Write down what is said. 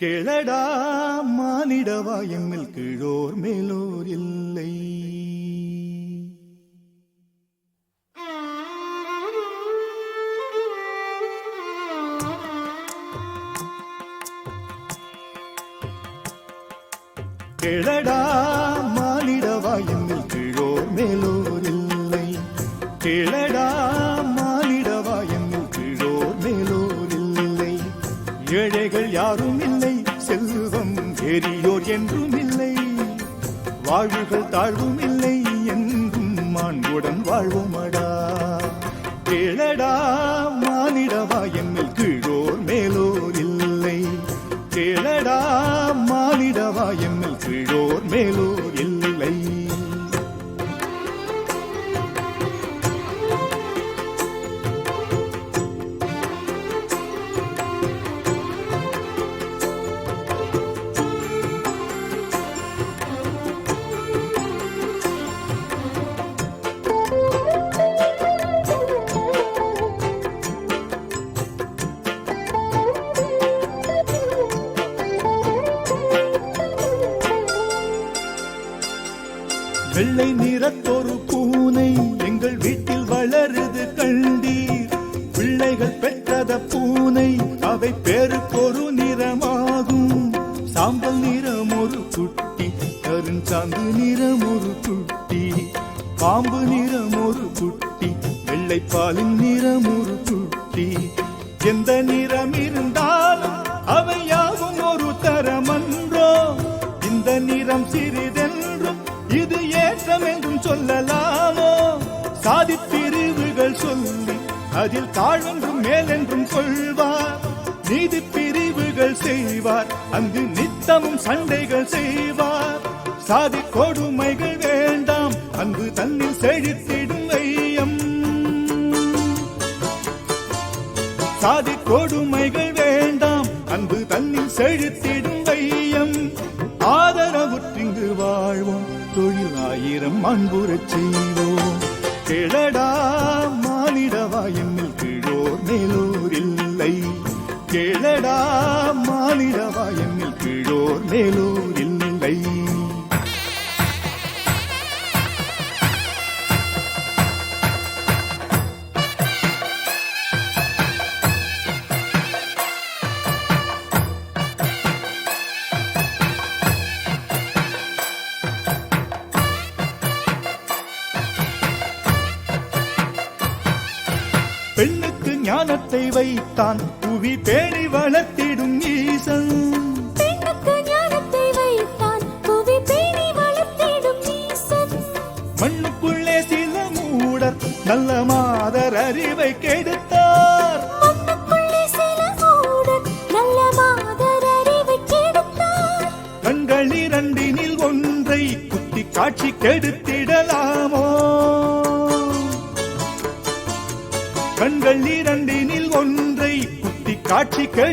கிழடா மானிடவா எம்மில் கீழோர் மேலோர் இல்லை கிழடா கிழடா மாலிடவா என்னும் கீழோர் மேலோர் இல்லை ஏழைகள் யாரும் இல்லை செல்வம் பெரியோர் என்றும் இல்லை. வாழ்வுகள் தாழ்வும் இல்லை என்றும் மாண்புடன் வாழ்வோமடா. கேளடா மானிடவா என்னில் கீழோர் மேலோர் இல்லை கேளடா மானிடவா என்னில் கீழோர் மேலோர் வெள்ளை நிறத்தொரு பூனை எங்கள் வீட்டில் வளருது கண்டீர். பிள்ளைகள் பெற்றத பூனை அவை பேருக்கொரு நிறமாகும். சாம்பல் நிறம் ஒரு குட்டி கருஞ்சாந்து நிறம் ஒரு குட்டி. பாம்பு நிறம் ஒரு குட்டி வெள்ளைப்பாலின் நிறம் ஒரு குட்டி. எந்த நிறம் இருந்தாலும் அவை யாவும் ஒரு தரமன்றோ. இந்த நிறம் சிறிது ஏற்றம் என்றும் சொல்லலாமோ? சாதி பிரிவுகள் சொல்லி அதில் தாழ்வென்றும் மேலென்றும் கொள்வார். நீதி பிரிவுகள் செய்வார் அங்கு நித்தமும் சண்டைகள் செய்வார். சாதி கொடுமைகள் வேண்டாம் அங்கு தன்னில் செழித்திடும் ஐயம். சாதி கொடுமைகள் வேண்டாம் அன்பு தன்னில் செழித்திடும் ஆயிரம் அன்புறச் செய்வோம் கிழடா மானிடவா என்னில் கீழோர் மேலோர் இல்லை. கிழடா மானிடவா என்னில் கீழோர் மேலோர் இல்லை. ஞானத்தை வைத்தான். புவி பேணி வளர்த்திடும் ஈசன். மண்ணுக்குள்ளே சில மூடர் நல்ல மாதர் அறிவை கெடுத்தார். கண்கள் இரண்டினில் ஒன்றை குத்தி காட்சி கெடுத்திடலாமோ கண்கள் இரண்டினில் ஒன்றை குத்தி காட்சி கெடு